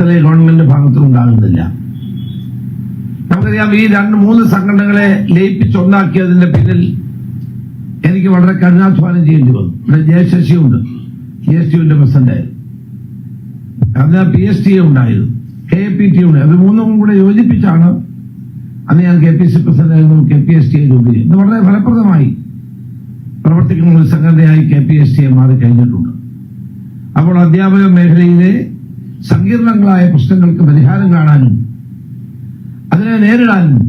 കേരളത്തിലെ ഗവൺമെന്റ് ഭാഗത്തും ഉണ്ടാകുന്നില്ല. നമുക്കറിയാം ഈ രണ്ട് മൂന്ന് സംഘടനകളെ ലയിപ്പിച്ചൊന്നാക്കിയതിന്റെ പിന്നിൽ എനിക്ക് വളരെ കഠിനാധ്വാനം ചെയ്യേണ്ടി വന്നു. ഇവിടെ ജയശശിയുണ്ട് പി എസ് ടിയുടെ പ്രസിഡന്റ് അന്ന് പി എസ് ടി ഉണ്ടായിരുന്നു കെ പി ടി ഉണ്ട് അത് മൂന്നും കൂടെ യോജിപ്പിച്ചാണ് അന്ന് ഞാൻ കെ പി സി പ്രസിഡന്റ് ആയിരുന്നു കെ പി എസ് ടി രൂപീകരിച്ചു ഇത് വളരെ ഫലപ്രദമായി പ്രവർത്തിക്കുന്ന ഒരു സംഘടനയായി കെ പി എസ് ടി മാറി കഴിഞ്ഞിട്ടുണ്ട് അപ്പോൾ അധ്യാപക മേഖലയിലെ സങ്കീർണങ്ങളായ പ്രശ്നങ്ങൾക്ക് പരിഹാരം കാണാനും അതിനെ നേരിടാനും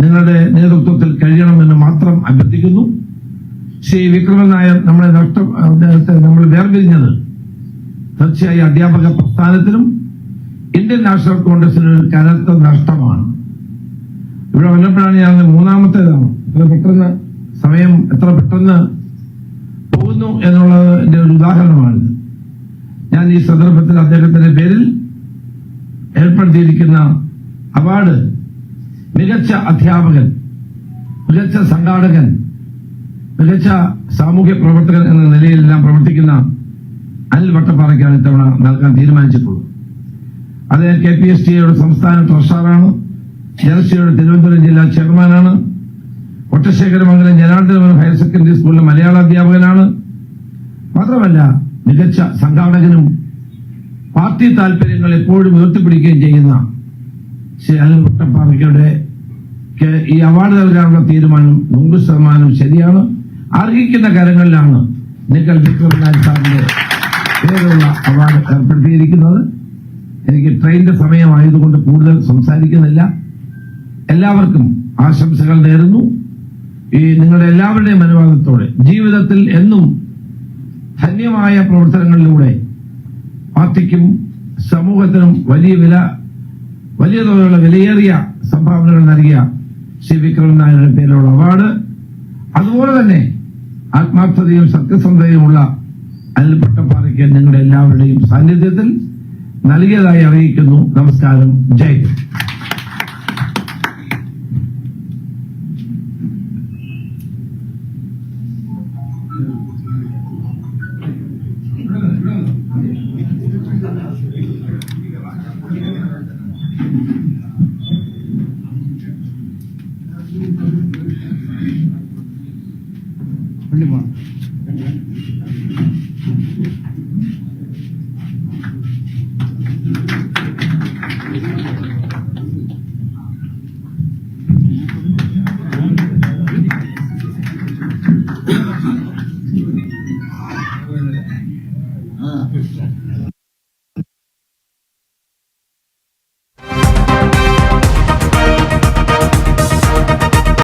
നിങ്ങളുടെ നേതൃത്വത്തിൽ കഴിയണമെന്ന് മാത്രം അഭ്യർത്ഥിക്കുന്നു. ശ്രീ വിക്രമൻ നായർ നമ്മളെ നഷ്ടം നമ്മൾ വേർപിരിഞ്ഞത് തീർച്ചയായും അധ്യാപക പ്രസ്ഥാനത്തിനും ഇന്ത്യൻ നാഷണൽ കോൺഗ്രസിന് ഒരു കനത്ത നഷ്ടമാണ്. ഇവിടെ വന്നപ്പോഴാണ് ഞാൻ മൂന്നാമത്തേതാണ്. എത്ര പെട്ടെന്ന് സമയം എത്ര പെട്ടെന്ന് പോകുന്നു എന്നുള്ളതിന്റെ ഒരു ഉദാഹരണമാണിത്. ഞാൻ ഈ സന്ദർഭത്തിൽ അദ്ദേഹത്തിന്റെ പേരിൽ ഏർപ്പെടുത്തിയിരിക്കുന്ന അവാർഡ് മികച്ച അധ്യാപകൻ മികച്ച സംഘാടകൻ മികച്ച സാമൂഹ്യ പ്രവർത്തകൻ എന്ന നിലയിലെല്ലാം പ്രവർത്തിക്കുന്ന അനിൽ വട്ടപ്പാറയ്ക്കാണ് ഇത്തവണ നൽകാൻ തീരുമാനിച്ചിട്ടുള്ളത്. അദ്ദേഹം കെ പി എസ് ടിയുടെ സംസ്ഥാന ട്രഷറാണ് ജലശ്രീയുടെ തിരുവനന്തപുരം ജില്ലാ ചെയർമാനാണ് ഒട്ടശേഖരമംഗലം ജനാർദ്ദന ഹയർ സെക്കൻഡറി സ്കൂളിലെ മലയാള അധ്യാപകനാണ്. മാത്രമല്ല മികച്ച സംഘാടകനും പാർട്ടി താല്പര്യങ്ങൾ എപ്പോഴും ഉയർത്തിപ്പിടിക്കുകയും ചെയ്യുന്ന ശ്രീ അനിൽ മുട്ടപ്പാറയ്ക്കയുടെ ഈ അവാർഡ് നൽകാനുള്ള തീരുമാനം നൂറ് ശതമാനം ശരിയാണ്. അർഹിക്കുന്ന കരങ്ങളിലാണ് നിക്കൽ വിക്രമനാഥ് സാറിന്റെ പേരുള്ള അവാർഡ് ഏർപ്പെടുത്തിയിരിക്കുന്നത്. എനിക്ക് ട്രെയിനിന്റെ സമയമായതുകൊണ്ട് കൂടുതൽ സംസാരിക്കുന്നില്ല. എല്ലാവർക്കും ആശംസകൾ നേരുന്നു. ഈ നിങ്ങളുടെ എല്ലാവരുടെയും അനുവാദത്തോടെ ജീവിതത്തിൽ എന്നും ധന്യമായ പ്രവർത്തനങ്ങളിലൂടെ പാർട്ടിക്കും സമൂഹത്തിനും വലിയ വില വലിയ തോതിലുള്ള വിലയേറിയ സംഭാവനകൾ നൽകിയ ശ്രീ വിക്രം നായരുടെ പേരിലുള്ള അവാർഡ്. അതുപോലെ തന്നെ ആത്മാർത്ഥതയും സത്യസന്ധതയുമുള്ള അനിൽ പട്ടപ്പാറയ്ക്ക് നിങ്ങളുടെ എല്ലാവരുടെയും സാന്നിധ്യത്തിൽ നൽകിയതായി അറിയിക്കുന്നു. നമസ്കാരം. ജയ് 嗯。